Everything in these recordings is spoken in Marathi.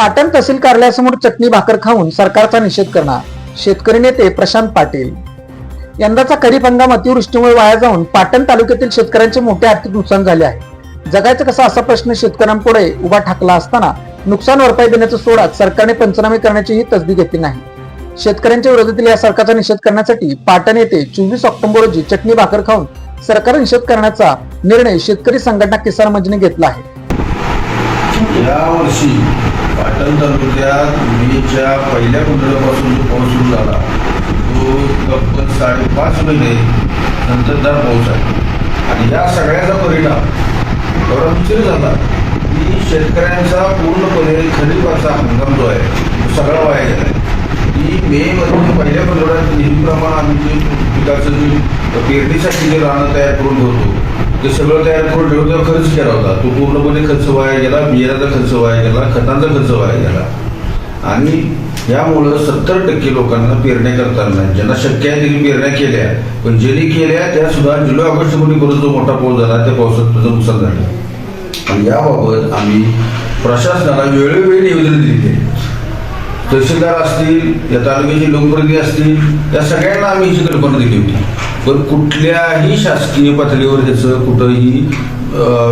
पाटण तहसील कार्यालयासमोर चटणी भाकर खाऊन सरकारचा निषेध करणार. शेतकरी नेते प्रशांत पाटील. यंदाचा खरीप हंगाम अतिवृष्टीमुळे वाया जाऊन पाटण तालुक्यातील शेतकऱ्यांचे मोठे आर्थिक नुकसान झाले आहे. जगायचं कसं असा प्रश्न शेतकऱ्यांपुढे उभा ठाकला असताना नुकसान भरपाई देण्याचं सोडात सरकारने पंचनामे करण्याचीही तसदी घेतली नाही. शेतकऱ्यांच्या विरोधातील या सरकारचा निषेध करण्यासाठी पाटण येथे चोवीस ऑक्टोबर रोजी चटणी भाकर खाऊन सरकार निषेध करण्याचा निर्णय शेतकरी संघटना किसान मंचने घेतला आहे. या वर्षी पाटण तालुक्यात मेच्या पहिल्या कुंडळापासून जो पाऊस सुरू झाला तो तब्बल साडेपाच महिने संततधार पाऊस आहे. आणि या सगळ्याचा परिणाम एवढा झाला की शेतकऱ्यांचा पूर्णपणे खरीपाचा हंगाम जो आहे तो सगळा वाया गेला. आहे की मेमध्ये पहिल्या पंधरवड्यात नेहमीप्रमाणे आम्ही जे पिकाचं जे पेरणीसाठी जे राहणं तयार करून ठेवतो ते सगळं तयार करून ठेवलं खर्च केला होता. तो पूर्णपणे खर्च वाया गेला बियाण्याचा खर्च वाया गेला खतांचा खर्च वाया गेला. आणि यामुळं सत्तर टक्के लोकांना पेरण्या करताना ज्यांना शक्य आहे त्यांनी पेरण्या केल्या. पण ज्यांनी केल्या त्या सुद्धा जुलै ऑगस्टमध्ये जो मोठा पाऊस झाला त्या पावसात त्याचं नुकसान झालं. आणि याबाबत आम्ही प्रशासनाला वेळोवेळी निवेदन दिले तहसीलदार असतील या तालुक्याचे लोकप्रतिनिधी असतील या सगळ्यांना आम्ही ही कल्पना दिली होती पण कुठल्याही शासकीय पातळीवर त्याचं कुठंही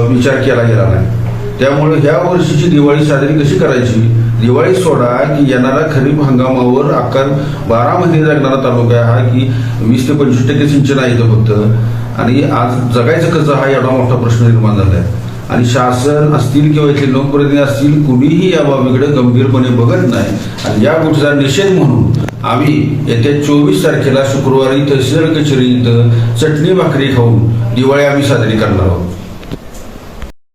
विचार केला गेला नाही. त्यामुळे ह्या वर्षीची दिवाळी साजरी कशी करायची? दिवाळी सोडा की येणारा खरीप हंगामावर आकार बारा महिने जगणारा तालुका हा की वीस ते पंचवीस टक्के सिंचन आहे इथं फक्त. आणि आज जगायचं कसं हा एवढा मोठा प्रश्न निर्माण झाला आहे आणि शासन असतील किंवा इथले लोकप्रतिनिधी असतील कुणीही या बाबीकडे गंभीरपणे बघत नाही. आणि या गोष्टीचा निषेध म्हणून आम्ही येत्या चोवीस तारखेला शुक्रवारी तहसील कचेरी इथं चटणी भाकरी खाऊन दिवाळी आम्ही साजरी करणार आहोत.